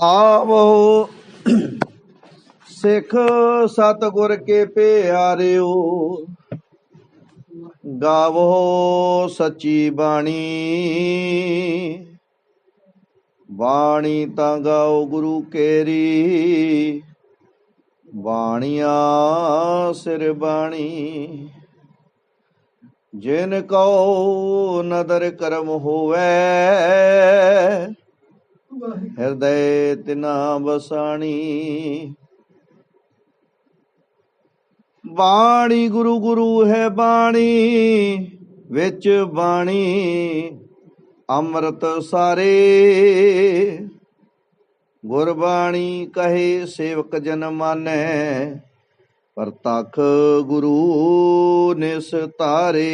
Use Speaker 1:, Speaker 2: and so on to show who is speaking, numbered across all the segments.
Speaker 1: ਆਵੋ। ਸਿੱਖ ਸਤਗੁਰ ਕੇ ਪਿਆਰਿਓ, ਗਾਵੋ ਸੱਚੀ ਬਾਣੀ। ਬਾਣੀ ਤਾਂ ਗਾਓ ਗੁਰੂ ਕੇਰੀ, ਬਾਣੀਆਂ ਸਿਰ ਬਾਣੀ। ਜਿਨ ਕਉ ਨਦਰ ਕਰਮ ਹੋਵੇ ਹਿਰਦੈ ਤਿਨਾ ਬਸਾਣੀ ਬਾਣੀ ਗੁਰੂ ਗੁਰੂ ਹੈ ਬਾਣੀ, ਵਿੱਚ ਬਾਣੀ ਅੰਮ੍ਰਿਤ ਸਾਰੇ। ਗੁਰਬਾਣੀ ਕਹੇ ਸੇਵਕ ਜਨ ਮਾਨੈ ਪ੍ਰਤਖ ਗੁਰੂ ਨਿਸਤਾਰੇ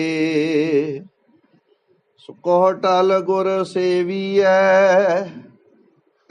Speaker 1: ਸੁਕੋ ਟਲ ਗੁਰ ਸੇਵੀਐ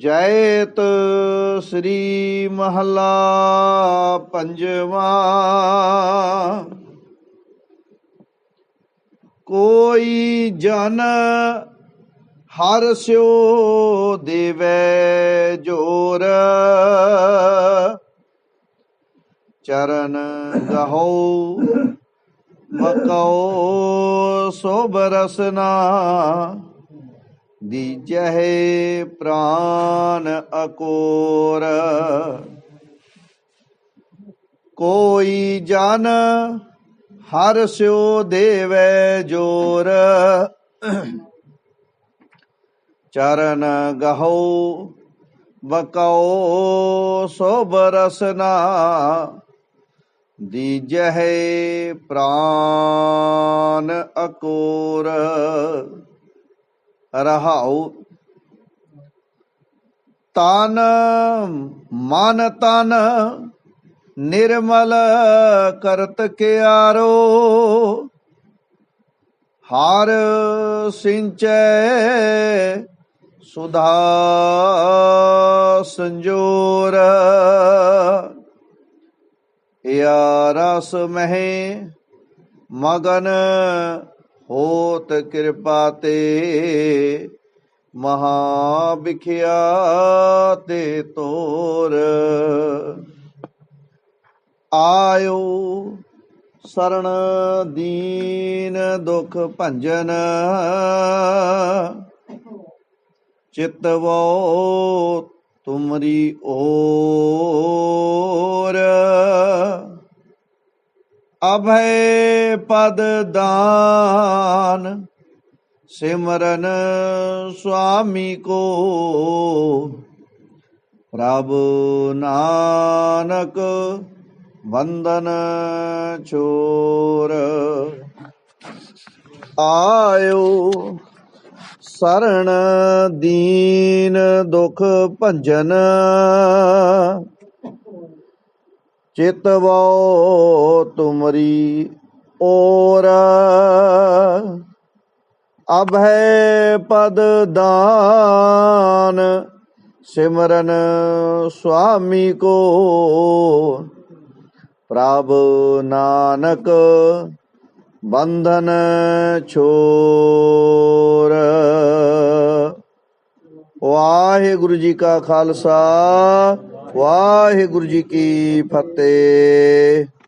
Speaker 1: ਜੈਤ ਸ੍ਰੀ ਮਹਲਾ ਪੰਜਵਾ। ਕੋਈ ਜਨ ਹਰ ਸਿਓ ਦੇਵੈ ਜੋਰ। ਚਰਨ ਗਹੋ ਮਕਉ ਸੋਭ ਰਸਨਾ। ਦੀਜਹਿ ਪ੍ਰਾਨ ਅਕੋਰ। ਕੋਈ ਜਨ ਹਰ ਸਿਓ ਦੇਵੈ ਜੋਰ। ਚਰਨ ਗਹੋ ਬਕਉ ਸੋਭ ਰਸਨਾ। ਦੀਜਹਿ ਪ੍ਰਾਨ ਅਕੋਰ। ਰਹਾਉ। ਤਨ ਮਨ ਤਨ ਨਿਰਮਲ ਕਰਤ ਕਿਆਰੋ। ਹਰ ਸਿੰਚੈ ਸੁਧਾ ਸੰਜੋਰ। ਯਾ ਰਸ ਮਹਿ ਮਗਨ ਹੋਤ ਕਿਰਪਾ ਤੇ ਮਹਾ ਵਿਖਿਆ ਤੇ ਤੋਰ। ਆਇਓ ਸਰਣ ਦੀਨ ਦੁਖ ਭੰਜਨ, ਚਿਤਵੋ ਤੁਮਰੀ ਓ। ਅਭੈ ਪਦ ਦਾਨ, ਸਿਮਰਨ ਸੁਆਮੀ ਕੋ। ਪ੍ਰਭ ਨਾਨਕ ਬੰਦਨ ਚੋਰ ਆਇਓ ਸਰਣ ਦੀਨ ਦੁਖ ਭੰਜਨ। ਚਿਤਵੋ ਤੁਮਰੀ ਓਰ ਅਭੈ ਪਦ ਦਾਨ ਸਿਮਰਨ ਸੁਆਮੀ ਕੋ। ਪ੍ਰਭ ਨਾਨਕ ਬੰਧਨ ਛੋਰ। ਵਾਹਿਗੁਰੂ ਜੀ ਕਾ ਖਾਲਸਾ। ਵਾਹਿਗੁਰੂ ਜੀ ਕੀ ਫਤਿਹ।